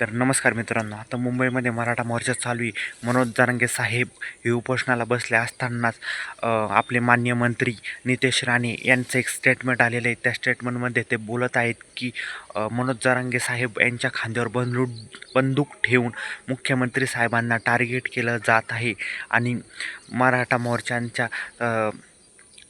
तर नमस्कार मित्रांनो आता मुंबईमध्ये मराठा मोर्चा चालू आहे. मनोज जरांगे साहेब हे उपोषणाला बसले असतानाच आपले मान्य मंत्री नितेश राणे यांचं एक स्टेटमेंट आलेलं आहे. त्या स्टेटमेंटमध्ये ते बोलत आहेत की मनोज जरांगे साहेब यांच्या खांद्यावर बंदूक बंदूक ठेवून मुख्यमंत्री साहेबांना टार्गेट केलं जात आहे. आणि मराठा मोर्चांच्या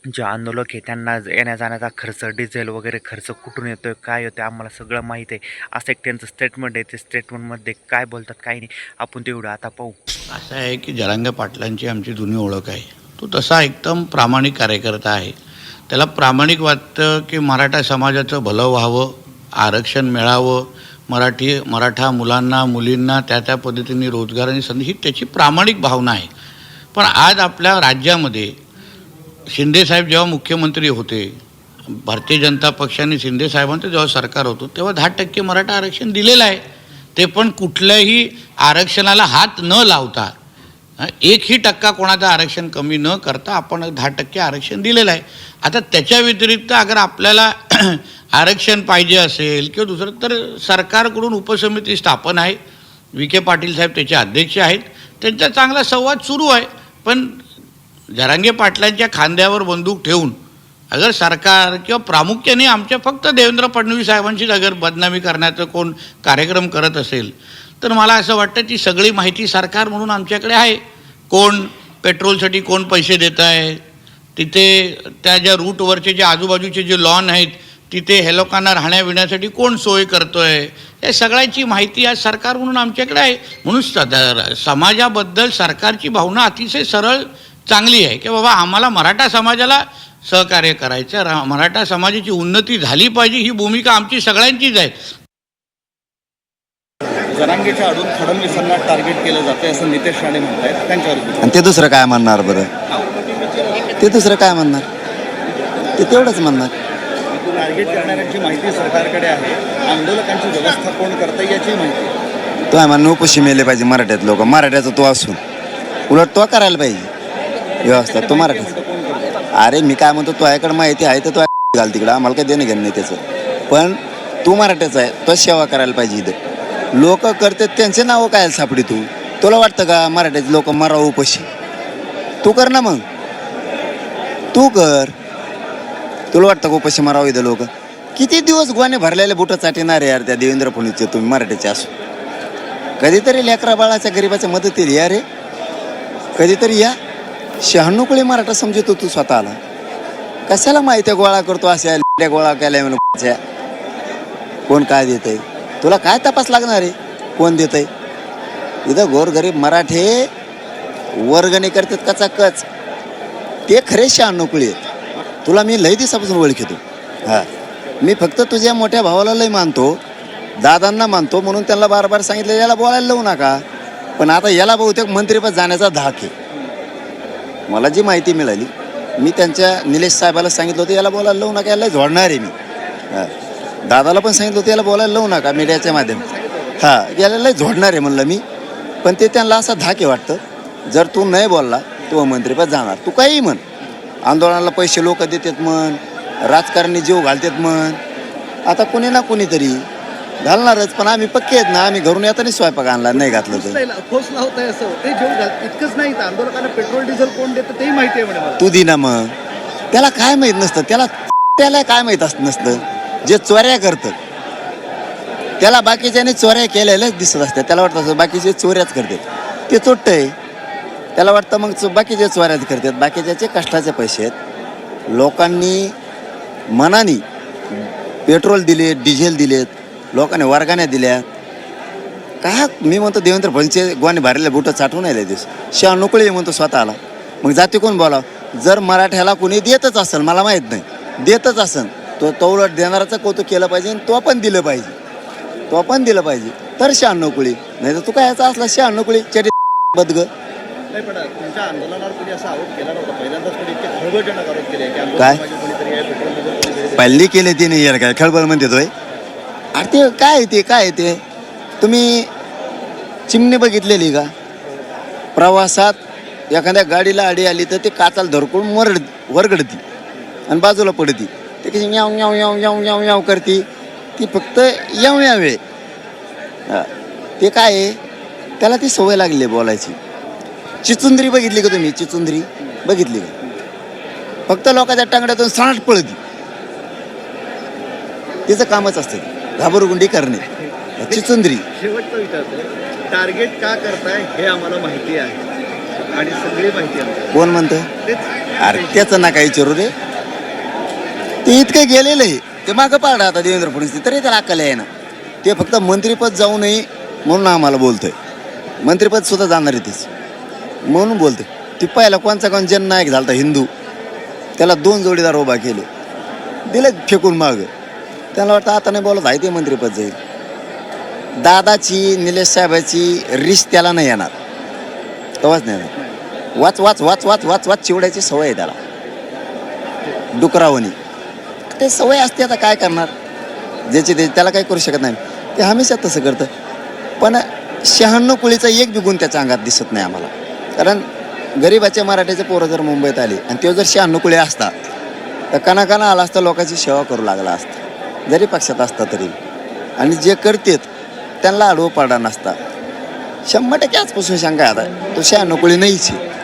जे आंदोलक आहे त्यांना येण्या जाण्याचा खर्च डिझेल वगैरे खर्च कुठून येतो आहे काय होतं आम्हाला सगळं माहीत आहे. असं एक त्यांचं स्टेटमेंट आहे. ते स्टेटमेंटमध्ये काय बोलतात काय नाही आपण तेवढं आता पाहू. असं आहे की जरांगे पाटलांची आमची जुनी ओळख आहे. तो तसा एकदम प्रामाणिक कार्यकर्ता आहे. त्याला प्रामाणिक वाटतं की मराठा समाजाचं भलं व्हावं आरक्षण मिळावं मराठी मराठा मुलांना मुलींना त्या त्या पद्धतीने रोजगार आणि संधी ही त्याची प्रामाणिक भावना आहे. पण आज आपल्या राज्यामध्ये शिंदेसाहेब जेव्हा मुख्यमंत्री होते भारतीय जनता पक्षाने शिंदे साहेबांचं जेव्हा सरकार होतं तेव्हा दहा टक्के मराठा आरक्षण दिलेलं आहे. ते पण कुठल्याही आरक्षणाला हात न लावता एकही टक्का कोणाचं आरक्षण कमी न करता आपण दहा टक्के आरक्षण दिलेलं आहे. आता त्याच्या व्यतिरिक्त अगर आपल्याला आरक्षण पाहिजे असेल किंवा दुसरं तर सरकारकडून उपसमिती स्थापन आहे. विखे पाटील साहेब त्याचे अध्यक्ष आहेत. त्यांचा चांगला संवाद सुरू आहे. पण जरांगे पाटलांच्या खांद्यावर बंदूक ठेवून अगर सरकार किंवा प्रामुख्याने आमच्या फक्त देवेंद्र फडणवीस साहेबांचीच अगर बदनामी करण्याचं कोण कार्यक्रम करत असेल तर मला असं वाटतं ती सगळी माहिती सरकार म्हणून आमच्याकडे आहे. कोण पेट्रोलसाठी कोण पैसे देत आहे तिथे त्या ज्या रूटवरचे जे आजूबाजूचे जे लॉन आहेत तिथे हे लोकांना राहण्याविण्यासाठी कोण सोय करतो आहे या सगळ्याची माहिती आज सरकार म्हणून आमच्याकडे आहे. म्हणून समाजाबद्दल सरकारची भावना अतिशय सरळ चांगली आहे की बाबा आम्हाला मराठा समाजाला सहकार्य करायचं रा मराठा समाजाची उन्नती झाली पाहिजे ही भूमिका आमची सगळ्यांचीच आहे. जरांगेच्या अडून फडणवीसांना टार्गेट केलं जातं असं नितेश राणे म्हणतायत. त्यांच्यावर. आणि ते दुसरं काय म्हणणार बरं? ते दुसरं काय म्हणणार? ते तेवढंच म्हणणार. टार्गेट करणाऱ्यांची माहिती सरकारकडे आहे. आंदोलकांची व्यवस्था कोण करतं याची माहिती. तो आहे म्हणून उपोषी मेले पाहिजे मराठ्यात लोक. मराठ्याचा तो असून. उलट तो करायला पाहिजे. व्यवस्था तो मराठा अरे मी काय म्हणतो तुझ्याकडे माहिती आहे तर तू घाल तिकडं. आम्हाला काही देणं घेणं नाही त्याचं. पण तू मराठ्याचा आहे तो सेवा करायला पाहिजे इथं. लोक करतात त्यांचे नावं काय सापडी तू? तुला वाटतं का मराठ्याचे लोक मराव उपशी? तू कर ना मग. तू कर. तुला वाटतं का उपाशी मराव इथं लोक? किती दिवस गुवाने भरलेले बुटं चाटिणार यार त्या देवेंद्र फडणवीसचे तुम्ही मराठीचे असो. कधीतरी लेकरा बाळाच्या गरीबाच्या मदतीला या रे. कधीतरी या. शहाण्णवकुळी मराठा समजतो तू स्वतःला. कशाला माहिती गोळा करतो अशा लेड्या गोळा केल्या म्हणून कोण काय देत आहे तुला काय तपास लागणार आहे? कोण देत आहे इथं गोरगरीब मराठे वर्गणी करतात कचा कच. ते खरे शहाण्णवकुळी आहेत. तुला मी लय दिवसापासून ओळखीतो. हां. मी फक्त तुझ्या मोठ्या भावाला लय मानतो दादांना मानतो म्हणून त्यांना बार बार सांगितलं याला बोलायला लावू नका. पण आता याला बहुतेक मंत्रीपद जाण्याचा धाक आहे. मला जी माहिती मिळाली मी त्यांच्या निलेश साहेबाला सांगितलं होतं याला बोलायला लावू नका याला झोडणार आहे मी. दादाला पण सांगितलं होतं याला बोलायला लावू नका मीडियाच्या माध्यम हां याला लय झोडणार आहे म्हणलं मी. पण ते त्यांना असा धाक आहे वाटतं जर तू नाही बोलला तो मंत्रीपद जाणार. तू काही म्हण. आंदोलनाला पैसे लोक देतात म्हण राजकारणी जीव घालतात म्हण. आता कोणी ना कोणीतरी घालणारच पण आम्ही पक्के आहेत ना आम्ही घरून येताना स्वयंपाक आणला नाही घातलं तर. ठोस लावत आहे असं ते जेवण घाल इतकंच नाही तर आंदोलकांना पेट्रोल डिझेल कोण देतं तेही माहिती आहे म्हणे मला. तू दिना मग. त्याला काय माहीत नसतं त्याला त्याला काय माहीत असत नसतं. जे चोऱ्या करतं त्याला बाकीच्याने चोऱ्या केलेल्याच दिसत असतात. त्याला वाटतं असं बाकीचे चोऱ्याच करतात. ते चोट्ट आहे. त्याला वाटतं मग चो- बाकीचे चोऱ्याच करतात. बाकीच्याचे कष्टाचे पैसे आहेत. लोकांनी मनाने पेट्रोल दिले डिझेल दिलेत. लोकांनी वर्गाने दिल्या. काय मी म्हणतो देवेंद्र फडणचे गोवाने भरलेले बुटं चाटून आले दिवस शहा नोकळी म्हणतो स्वतःला. मग जाती कोण बोला जर मराठ्याला कोणी देतच असेल मला माहीत नाही देतच असेल तो तो उलट देणाराचं कौतुक केलं पाहिजे आणि तो पण दिलं पाहिजे. तो पण दिलं पाहिजे. तर शहाण्णव कुळी नाही तर तू काय याचा असला शहाण्णव कुळी चटी बदग. की काय? पहिली केले तिने यार काय खळबळ म्हणते तोय अरे ते काय आहे ते काय आहे ते? तुम्ही चिमणी बघितलेली का? प्रवासात एखाद्या गाडीला अडी आली तर ते काचाला धरकून वरड वरगडती आणि बाजूला पडती. ते कशी याव याव याव याव याव याव करती. ती फक्त याव यावे ते काय आहे? त्याला ती सवय लागली आहे बोलायची. चिचुंदरी बघितली का तुम्ही? चिचुंदरी बघितली का? फक्त लोकांच्या टांगड्यातून साठ पळती. तिचं कामच असतं घाबरगुंडी करणे. चिचुंद्री शेवटचा विचारतो टार्गेट का करताय हे आम्हाला माहिती आहे. आणि सगळी माहिती आहे. कोण म्हणतं अरे त्याचं नका विचारू रे ते इतकं गेलेलं आहे ते मागं पाडा आता देवेंद्र फडणवीस. तरी त्याला अक्कल आहे ना. ते फक्त मंत्रीपद जाऊ नये म्हणून आम्हाला बोलतोय. मंत्रीपद सुद्धा जाणार आहे तेच. म्हणून बोलतोय. ती पहिला कोणचा कोण जननायक झालता हिंदू. त्याला दोन जोडीदार उभा केले. दिले फेकून माग. त्याला वाटतं आता नाही बोलत आहे ते मंत्रीपद जाईल. दादाची निलेश साहेबाची रिस त्याला नाही येणार. तेव्हाच नाही येणार. वाच वाच वाच वाच वाच वाच चिवडायची सवय आहे त्याला. डुकरावणी. ते सवय असते आता काय करणार? ज्याची त्याची त्याला काही करू शकत नाही. ते हमेशा तसं करतं. पण शहाण्णव कुळीचा एक बी गुण त्याच्या अंगात दिसत नाही आम्हाला. कारण गरीबाच्या मराठ्याचे पोरं जर मुंबईत आली आणि तो जर शहाण्णव कुळी असता तर कणाकणा आला असता लोकांची सेवा करू लागला असता. जरी पक्षात असता तरी. आणि जे करतेत त्यांना आडवं पाडा नसता. शंभर टक्के आजपासून शंका आता. तो शहाण्णव कुळी नाहीच आहे.